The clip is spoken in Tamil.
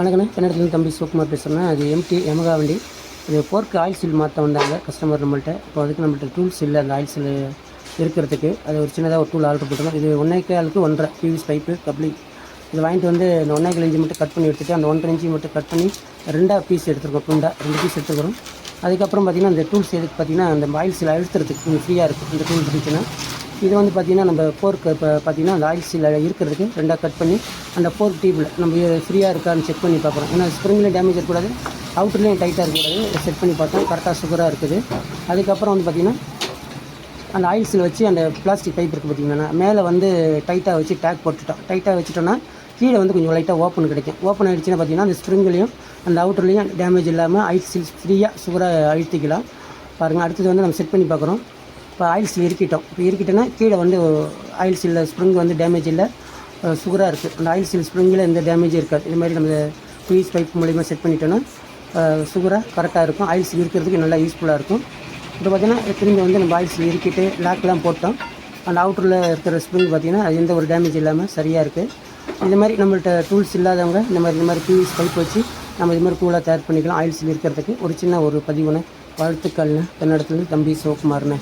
வணக்கண்ணே. கன்னடத்துலேருந்து தம்பி சிவகுமார் பேசுகிறேன் அது எம்டி எமகா வண்டி. இது போர்க்கு ஆயில் சீல் மாற்ற வந்தாங்க கஸ்டமர் நம்மள்ட்ட. இப்போ அதுக்கு நம்மள்கிட்ட டூல்ஸ் இல்லை. அந்த ஆயில் சீல் இருக்கிறதுக்கு. அது ஒரு சின்னதாக ஒரு டூல் ஆர்டர் போட்டுருந்தோம். இது ஒன்றே காலுக்கு ஒன்றரை பிவிஸ் பைப்பு கப்ளிங் இது வாங்கிட்டு வந்து இந்த ஒன்றே கால் மட்டும் கட் பண்ணி எடுத்துட்டு அந்த ஒன்றரை இஞ்சி மட்டும் கட் பண்ணி ரெண்டாக பீஸ் எடுத்துருக்கோம். துண்டா ரெண்டு பீஸ் எடுத்துக்கிறோம் அதுக்கப்புறம் பார்த்திங்கன்னா அந்த டூல்ஸ் எதுக்கு பார்த்திங்கன்னா அந்த ஆயில் சீல் அழுத்துறதுக்கு கொஞ்சம் ஃப்ரீயாக இருக்கும். இந்த டூல் இருந்துச்சுன்னா இது வந்து பார்த்திங்கன்னா நம்ம போர்க்கு இப்போ பார்த்திங்கன்னா அந்த ஆயில் சீல் இருக்கிறதுக்கு ரெண்டாக கட் பண்ணி அந்த போர்க் டீப்பில் நம்ம ஃப்ரீயாக இருக்கான்னு செக் பண்ணி பார்க்குறோம். ஏன்னா ஸ்ப்ரிங்கில் டேமேஜ் இருக்கக்கூடாது. அவுட்டர்லேயும் டைட்டாக இருக்கக்கூடாது. செட் பண்ணி பார்த்தோம் கரெக்டாக சுகராக இருக்குது. அதுக்கப்புறம் வந்து பார்த்திங்கன்னா அந்த ஆயில் சீல் வச்சு அந்த பிளாஸ்டிக் பைப் இருக்குது பார்த்திங்கன்னா மேலே வந்து டைட்டாக வச்சு டேக் போட்டுட்டோம். டைட்டாக வச்சுட்டோன்னா கீழே வந்து கொஞ்சம் லைட்டாக ஓப்பன் கிடைக்கும். ஓப்பன் ஆகிடுச்சுன்னா பார்த்தீங்கன்னா அந்த ஸ்ப்ரிங்லேயும் அந்த அவுட்டர்லேயும் டேமேஜ் இல்லாமல் ஆயில் சீல் ஃப்ரீயாக சுகராக அழுத்திக்கலாம். பாருங்கள் அடுத்தது வந்து நம்ம செட் பண்ணி பார்க்குறோம். இப்போ ஆயில்ஸ் இறுக்கிட்டோம். இப்போ இறுக்கிட்டோன்னா கீழே வந்து ஆயில் சீலில் ஸ்ப்ரிங் வந்து டேமேஜ் இல்லை. சுகராக இருக்குது அந்த ஆயில் சீல் ஸ்ப்ரிங்கில் எந்த டேமேஜும் இருக்காது. இது மாதிரி நம்ம பீஸ் பைப் மூலிமா செட் பண்ணிட்டோன்னா சுகராக கரெக்டாக இருக்கும். ஆயில்ஸ் இருக்கிறதுக்கு நல்லா யூஸ்ஃபுல்லாக இருக்கும். இப்போ பார்த்தீங்கன்னா திரும்பி வந்து நம்ம ஆயில்ஸ் இறுக்கிட்டு லாக்லாம் போட்டோம். அந்த அவுட்டரில் இருக்கிற ஸ்ப்ரிங் பார்த்திங்கன்னா அது எந்த ஒரு டேமேஜ் இல்லாமல் சரியாக இருக்குது இந்த மாதிரி நம்மள்ட்ட டூல்ஸ் இல்லாதவங்க இந்த மாதிரி இந்த மாதிரி பிவிஸ் பைப் வச்சு நம்ம இது மாதிரி கூலாக தயார் பண்ணிக்கலாம். ஆயில்ஸ் இருக்கிறதுக்கு ஒரு சின்ன ஒரு பதிவுன வாழ்த்துக்கள்னு கன்னடத்துலேருந்து தம்பி சிவகுமார்னு